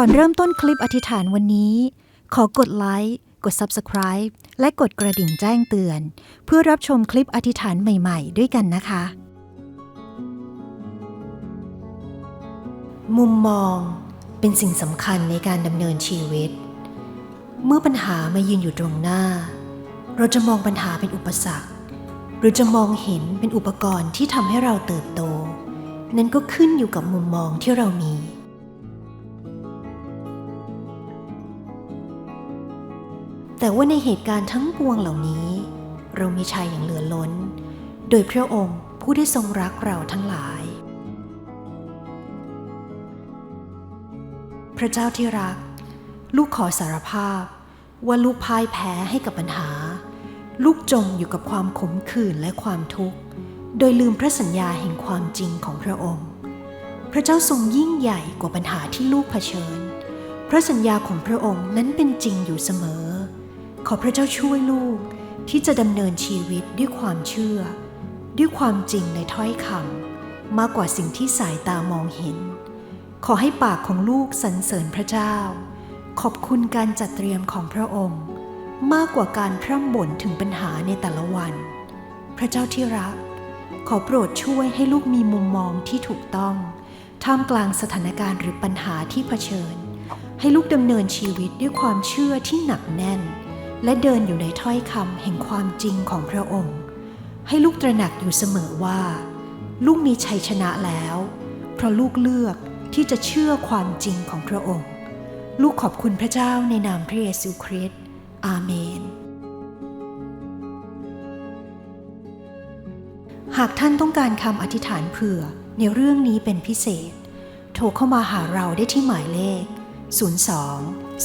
ก่อนเริ่มต้นคลิปอธิษฐานวันนี้ ขอกดไลค์กด Subscribe และกดกระดิ่งแจ้งเตือน เพื่อรับชมคลิปอธิษฐานใหม่ๆ ด้วยกันนะคะ มุมมองเป็นสิ่งสำคัญในการดำเนินชีวิต เมื่อปัญหามายืนอยู่ตรงหน้า เราจะมองปัญหาเป็นอุปสรรค หรือจะมองเห็นเป็นอุปกรณ์ที่ทำให้เราเติบโต นั่นก็ขึ้นอยู่กับมุมมองที่เรามี แต่ว่าในเหตุการณ์ทั้งปวงเหล่านี้ เรามีชัยอย่างเหลือล้น โดยพระองค์ผู้ได้ทรงรักเราทั้งหลาย พระเจ้าที่รัก ลูกขอสารภาพ ว่าลูกพ่ายแพ้ให้กับปัญหา ลูกจมอยู่กับความขมขื่นและความทุกข์ โดยลืมพระสัญญาแห่งความจริงของพระองค์ พระเจ้าทรงยิ่งใหญ่กว่าปัญหาที่ลูกเผชิญ พระสัญญาของพระองค์นั้นเป็นจริงอยู่เสมอ ขอพระเจ้าช่วยลูกที่จะดำเนินชีวิตด้วยความเชื่อ ด้วยความจริงในถ้อยคำมากกว่าสิ่งที่สายตามองเห็น ขอให้ปากของลูกสรรเสริญพระเจ้า ขอบคุณการจัดเตรียมของพระองค์ มากกว่าการพร่ำบ่นถึงปัญหาในแต่ละวัน พระเจ้าที่รัก ขอโปรดช่วยให้ลูกมีมุมมองที่ถูกต้อง ท่ามกลางสถานการณ์หรือปัญหาที่เผชิญ ให้ลูกดำเนินชีวิตด้วยความเชื่อที่หนักแน่น และเดินอยู่ในถ้อยคำแห่งความจริงของพระองค์ ให้ลูกตระหนักอยู่เสมอว่า ลูกมีชัยชนะแล้ว เพราะลูกเลือกที่จะเชื่อความจริงของพระองค์ ลูกขอบคุณพระเจ้าในนามพระเยซูคริสต์อาเมน หากท่านต้องการคำอธิษฐานเผื่อในเรื่องนี้เป็นพิเศษ โทรเข้ามาหาเราได้ที่หมายเลข 02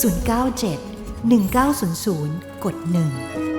097 1900 กด 1